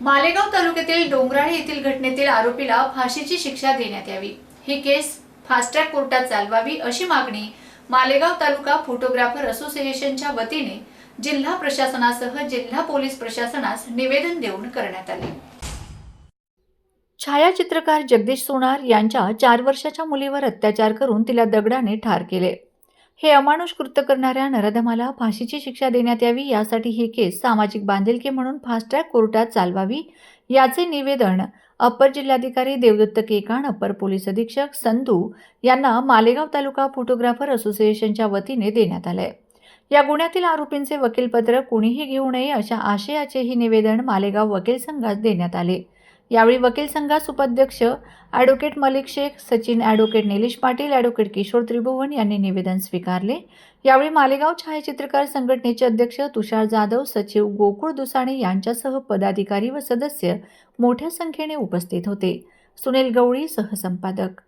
मालेगाव तालुक्यातील डोंगराळे येथील घटनेतील आरोपीला फाशीची शिक्षा देण्यात यावी. ही केस फास्ट्रॅक कोर्टात चालवावी अशी मागणी मालेगाव तालुका फोटोग्राफर असोसिएशनच्या वतीने जिल्हा प्रशासनासह जिल्हा पोलीस प्रशासनास निवेदन देऊन करण्यात आले. छायाचित्रकार जगदीश सोनार यांच्या चार वर्षाच्या मुलीवर अत्याचार करून तिला दगडाने ठार केले. हे अमानुष कृत्य करणाऱ्या नरधमाला फाशीची शिक्षा देण्यात यावी यासाठी ही केस सामाजिक बांधिलकी म्हणून फास्ट्रॅक कोर्टात चालवावी याचे निवेदन अप्पर जिल्हाधिकारी देवदत्त केकाण अप्पर पोलीस अधीक्षक संधू यांना मालेगाव तालुका फोटोग्राफर असोसिएशनच्या वतीने देण्यात आलंय. या गुन्ह्यातील आरोपींचे वकीलपत्र कुणीही घेऊ नये अशा आशयाचेही निवेदन मालेगाव वकील संघास देण्यात आले. यावेळी वकील संघास उपाध्यक्ष advocate Malik Shaikh Sachin advocate Nilesh Patil advocate Kishor Tribhuvan यांनी निवेदन स्वीकारले. यावेळी मालेगाव छायाचित्रकार संघटनेचे अध्यक्ष तुषार जाधव सचिव गोकुळ दुसाणे यांच्यासह पदाधिकारी व सदस्य मोठ्या संख्येने उपस्थित होते. सुनील गवळी सहसंपादक.